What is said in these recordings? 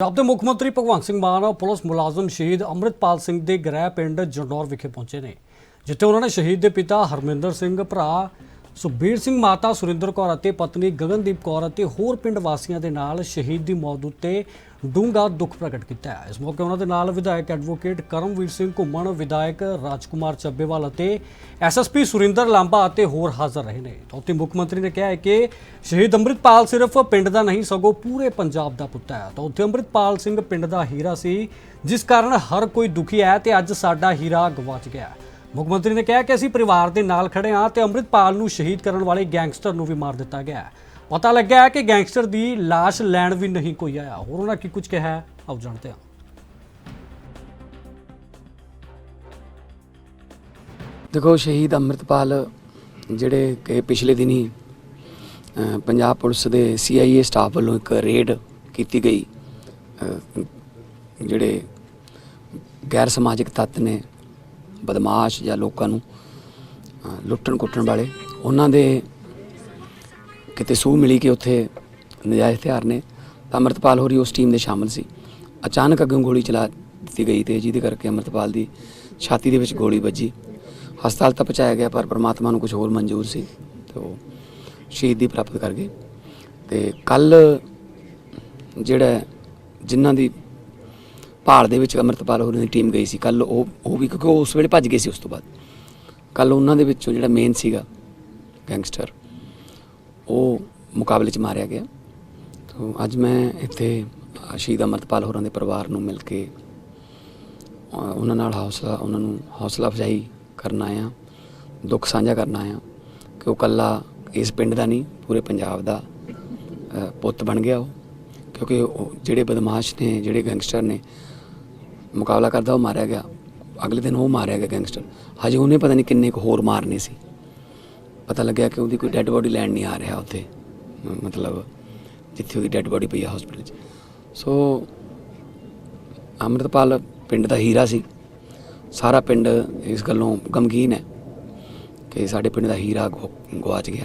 ਪੰਜਾਬ ਦੇ ਮੁੱਖ ਮੰਤਰੀ ਭਗਵੰਤ ਸਿੰਘ ਮਾਨ, ਪੁਲਿਸ ਮੁਲਾਜ਼ਮ ਸ਼ਹੀਦ ਅੰਮ੍ਰਿਤਪਾਲ ਸਿੰਘ ਦੇ ਗ੍ਰਹਿ ਪਿੰਡ ਜਰਨੌਰ ਵਿਖੇ ਪਹੁੰਚੇ ਨੇ, ਜਿੱਥੇ ਉਹਨਾਂ ਨੇ ਸ਼ਹੀਦ ਦੇ ਪਿਤਾ ਹਰਮਿੰਦਰ ਸਿੰਘ, ਭਰਾ ਸੁਖਬੀਰ ਸਿੰਘ ਮਾਤਾ, ਸੁਰਿੰਦਰ ਕੌਰ ਅਤੇ ਪਤਨੀ ਗਗਨਦੀਪ ਕੌਰ ਅਤੇ ਹੋਰ ਪਿੰਡ ਵਾਸੀਆਂ ਦੇ ਨਾਲ ਸ਼ਹੀਦ ਦੀ ਮੌਤ ਉੱਤੇ ਡੂੰਘਾ ਦੁੱਖ ਪ੍ਰਗਟ ਕੀਤਾ ਹੈ। ਇਸ ਮੌਕੇ ਉਹਨਾਂ ਦੇ ਨਾਲ ਵਿਧਾਇਕ ਐਡਵੋਕੇਟ ਕਰਮਵੀਰ ਸਿੰਘ ਘੁੰਮਣ, ਵਿਧਾਇਕ ਰਾਜਕੁਮਾਰ ਚੱਬੇਵਾਲ ਅਤੇ ਐਸਐਸਪੀ ਸੁਰਿੰਦਰ ਲਾਂਬਾ ਅਤੇ ਹੋਰ ਹਾਜ਼ਰ ਰਹੇ ਨੇ। ਤਾਂ ਉੱਥੇ ਮੁੱਖ ਮੰਤਰੀ ਨੇ ਕਿਹਾ ਹੈ ਕਿ ਸ਼ਹੀਦ ਅੰਮ੍ਰਿਤਪਾਲ ਸਿਰਫ ਪਿੰਡ ਦਾ ਨਹੀਂ, ਸਗੋਂ ਪੂਰੇ ਪੰਜਾਬ ਦਾ ਪੁੱਤ ਹੈ। ਤਾਂ ਉੱਥੇ ਅੰਮ੍ਰਿਤਪਾਲ ਸਿੰਘ ਪਿੰਡ ਦਾ ਹੀਰਾ ਸੀ, ਜਿਸ ਕਾਰਨ ਹਰ ਕੋਈ ਦੁਖੀ ਹੈ ਤੇ ਅੱਜ ਸਾਡਾ ਹੀਰਾ ਗਵਾਚ ਗਿਆ। ਮੁੱਖ ਮੰਤਰੀ ਨੇ ਕਿਹਾ ਕਿ ਅਸੀਂ ਪਰਿਵਾਰ ਦੇ ਨਾਲ ਖੜੇ ਹਾਂ ਤੇ ਅੰਮ੍ਰਿਤਪਾਲ ਨੂੰ ਸ਼ਹੀਦ ਕਰਨ ਵਾਲੇ ਗੈਂਗਸਟਰ ਨੂੰ ਵੀ ਮਾਰ ਦਿੱਤਾ ਗਿਆ ਹੈ। ਪਤਾ ਲੱਗਿਆ ਹੈ ਕਿ ਗੈਂਗਸਟਰ ਦੀ ਲਾਸ਼ ਲੈਣ ਵੀ ਨਹੀਂ ਕੋਈ ਆਇਆ। ਹੋਰ ਉਹਨਾਂ ਕੀ ਕੁਝ ਕਿਹਾ ਹੈ? ਆਓ ਜਾਣਦੇ ਹਾਂ। ਦੇਖੋ, ਸ਼ਹੀਦ ਅੰਮ੍ਰਿਤਪਾਲ ਜਿਹੜੇ ਕਿ ਪਿਛਲੇ ਦਿਨੀ ਪੰਜਾਬ ਪੁਲਿਸ ਦੇ ਸੀਆਈਏ ਸਟਾਫ ਵੱਲੋਂ ਇੱਕ ਰੇਡ ਕੀਤੀ ਗਈ। ਜਿਹੜੇ ਗੈਰ ਸਮਾਜਿਕ ਤੱਤ ਨੇ ਬਦਮਾਸ਼ ਜਾਂ ਲੋਕਾਂ ਨੂੰ ਲੁੱਟਣ ਕੁੱਟਣ ਵਾਲੇ, ਉਹਨਾਂ ਦੇ ਕਿਤੇ ਸੂਹ ਮਿਲੀ ਕਿ ਉੱਥੇ ਨਜਾਇਜ਼ ਹਥਿਆਰ ਨੇ ਤਾਂ ਅੰਮ੍ਰਿਤਪਾਲ ਹੋਰੀ ਉਸ ਟੀਮ ਦੇ ਸ਼ਾਮਲ ਸੀ। ਅਚਾਨਕ ਅੱਗੋਂ ਗੋਲੀ ਚਲਾ ਦਿੱਤੀ ਗਈ ਤੇ ਜਿਹਦੇ ਕਰਕੇ ਅੰਮ੍ਰਿਤਪਾਲ ਦੀ ਛਾਤੀ ਦੇ ਵਿੱਚ ਗੋਲੀ ਵੱਜੀ। ਹਸਪਤਾਲ ਤਾਂ ਪਹੁੰਚਾਇਆ ਗਿਆ, ਪਰ ਪ੍ਰਮਾਤਮਾ ਨੂੰ ਕੁਝ ਹੋਰ ਮਨਜ਼ੂਰ ਸੀ ਤੇ ਉਹ ਸ਼ਹੀਦੀ ਪ੍ਰਾਪਤ ਕਰ ਗਏ। ਤੇ ਕੱਲ ਜਿਹੜਾ ਜਿਨ੍ਹਾਂ ਦੀ ਭਾਲ ਦੇ ਵਿੱਚ ਅੰਮ੍ਰਿਤਪਾਲ ਹੋਰਾਂ ਦੀ ਟੀਮ ਗਈ ਸੀ। ਕੱਲ ਉਹ ਉਹ ਵੀ ਕਿਉਂਕਿ ਉਹ ਉਸ ਵੇਲੇ ਭੱਜ ਗਏ ਸੀ ਉਸ ਤੋਂ ਬਾਅਦ। ਕੱਲ ਉਹਨਾਂ ਦੇ ਵਿੱਚੋਂ ਜਿਹੜਾ ਮੇਨ ਸੀਗਾ ਗੈਂਗਸਟਰ ਉਹ ਮੁਕਾਬਲੇ 'ਚ ਮਾਰਿਆ ਗਿਆ। ਤੋਂ ਅੱਜ ਮੈਂ ਇੱਥੇ ਸ਼ਹੀਦ ਅਮਰਤਪਾਲ ਹੋਰਾਂ ਦੇ ਪਰਿਵਾਰ ਨੂੰ ਮਿਲ ਕੇ ਉਹਨਾਂ ਨਾਲ ਹੌਸਲਾ, ਉਹਨਾਂ ਨੂੰ ਹੌਸਲਾ ਅਫਜ਼ਾਈ ਕਰਨ ਆਇਆ, ਦੁੱਖ ਸਾਂਝਾ ਕਰਨ ਆਇਆ ਕਿ ਉਹ ਕੱਲਾ ਇਸ ਪਿੰਡ ਦਾ ਨਹੀਂ, ਪੂਰੇ ਪੰਜਾਬ ਦਾ ਪੁੱਤ ਬਣ ਗਿਆ ਉਹ। ਕਿਉਂਕਿ ਉਹ ਜਿਹੜੇ ਬਦਮਾਸ਼ ਨੇ, ਜਿਹੜੇ ਗੈਂਗਸਟਰ ਨੇ ਮੁਕਾਬਲਾ ਕਰਦਾ, ਉਹ ਮਾਰਿਆ ਗਿਆ। ਅਗਲੇ ਦਿਨ ਉਹ ਮਾਰਿਆ ਗਿਆ ਗੈਂਗਸਟਰ ਹਜੇ ਉਹਨੇ ਪਤਾ ਨਹੀਂ ਕਿੰਨੇ ਕੁ ਹੋਰ ਮਾਰਨੇ ਸੀ। ਪਤਾ ਲੱਗਿਆ ਕਿ ਉਹਦੀ ਕੋਈ ਡੈੱਡ ਬੋਡੀ ਲੈਣ ਨਹੀਂ ਆ ਰਿਹਾ ਉੱਥੇ। ਮਤਲਬ ਜਿੱਥੇ ਉਹਦੀ ਡੈੱਡ ਬੋਡੀ ਪਈ ਆ ਹਸਪੀਟਲ 'ਚ। ਸੋ ਅੰਮ੍ਰਿਤਪਾਲ ਪਿੰਡ ਦਾ ਹੀਰਾ ਸੀ। ਸਾਰਾ ਪਿੰਡ ਇਸ ਗੱਲੋਂ ਗਮਗੀਨ ਹੈ ਕਿ ਸਾਡੇ ਪਿੰਡ ਦਾ ਹੀਰਾ ਗੁ- ਗੁਆਚ ਗਿਆ।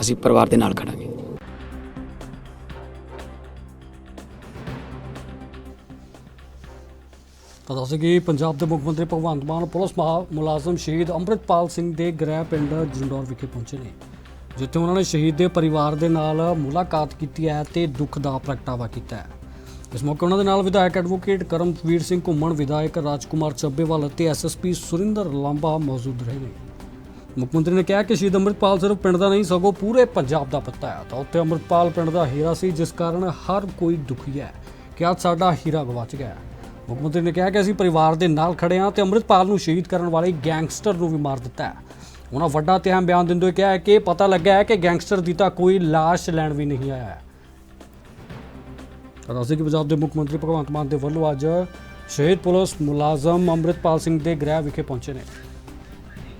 ਅਸੀਂ ਪਰਿਵਾਰ ਦੇ ਨਾਲ ਖੜਾਂਗੇ। ਤਾਂ ਦੱਸ ਕਿ ਪੰਜਾਬ ਦੇ ਮੁੱਖ ਮੰਤਰੀ ਭਗਵੰਤ ਮਾਨ, ਪੁਲਿਸ ਮਹਾ ਮੁਲਾਜ਼ਮ ਸ਼ਹੀਦ ਅੰਮ੍ਰਿਤਪਾਲ ਸਿੰਘ ਦੇ ਗ੍ਰਹਿ ਪਿੰਡ ਜੰਡੌਰ ਵਿਖੇ ਪਹੁੰਚੇ ਨੇ, ਜਿੱਥੇ ਉਹਨਾਂ ਨੇ ਸ਼ਹੀਦ ਦੇ ਪਰਿਵਾਰ ਦੇ ਨਾਲ ਮੁਲਾਕਾਤ ਕੀਤੀ ਹੈ ਤੇ ਦੁੱਖ ਦਾ ਪ੍ਰਗਟਾਵਾ ਕੀਤਾ ਹੈ। ਇਸ ਮੌਕੇ ਉਹਨਾਂ ਦੇ ਨਾਲ ਵਿਧਾਇਕ ਐਡਵੋਕੇਟ ਕਰਮਵੀਰ ਸਿੰਘ ਘੁੰਮਣ, ਵਿਧਾਇਕ ਰਾਜਕੁਮਾਰ ਚੱਬੇਵਾਲ ਅਤੇ ਐਸਐਸਪੀ ਸੁਰਿੰਦਰ ਲਾਂਬਾ ਮੌਜੂਦ ਰਹੇ ਨੇ। ਮੁੱਖ ਮੰਤਰੀ ਨੇ ਕਿਹਾ ਕਿ ਸ਼ਹੀਦ ਅੰਮ੍ਰਿਤਪਾਲ ਸਿਰਫ ਪਿੰਡ ਦਾ ਨਹੀਂ, ਸਗੋਂ ਪੂਰੇ ਪੰਜਾਬ ਦਾ ਪੱਤਾ ਹੈ। ਤਾਂ ਉੱਥੇ ਅੰਮ੍ਰਿਤਪਾਲ ਪਿੰਡ ਦਾ ਹੀਰਾ ਸੀ, ਜਿਸ ਕਾਰਨ ਹਰ ਕੋਈ ਦੁਖੀ ਹੈ। ਕਿ ਅੱਜ ਸਾਡਾ ਹੀਰਾ ਗਵਾਚ ਗਿਆ ਮੁੱਖ ਮੰਤਰੀ ਨੇ ਕਿਹਾ ਕਿ ਅਸੀਂ ਪਰਿਵਾਰ ਦੇ ਨਾਲ ਖੜੇ ਹਾਂ ਤੇ ਅੰਮ੍ਰਿਤਪਾਲ ਨੂੰ ਸ਼ਹੀਦ ਕਰਨ ਵਾਲੇ ਗੈਂਗਸਟਰ ਨੂੰ ਵੀ ਮਾਰ ਦਿੱਤਾ ਹੈ। ਉਹਨਾਂ ਵੱਡਾ ਤੇ ਅਹਿਮ ਬਿਆਨ ਦਿੰਦੇ ਹੋਏ ਕਿਹਾ ਕਿ ਪਤਾ ਲੱਗਾ ਹੈ ਕਿ ਗੈਂਗਸਟਰ ਦੀ ਤਾਂ ਕੋਈ ਲਾਸ਼ ਲੈਣ ਵੀ ਨਹੀਂ ਆਇਆ ਹੈ। ਦੱਸਦੇ ਕਿ ਪੰਜਾਬ ਦੇ ਮੁੱਖ ਮੰਤਰੀ ਭਗਵੰਤ ਮਾਨ ਦੇ ਵੱਲੋਂ ਅੱਜ ਸ਼ਹੀਦ ਪੁਲਿਸ ਮੁਲਾਜ਼ਮ ਅੰਮ੍ਰਿਤਪਾਲ ਸਿੰਘ ਦੇ ਗ੍ਰਹਿ ਵਿਖੇ ਪਹੁੰਚੇ ਨੇ।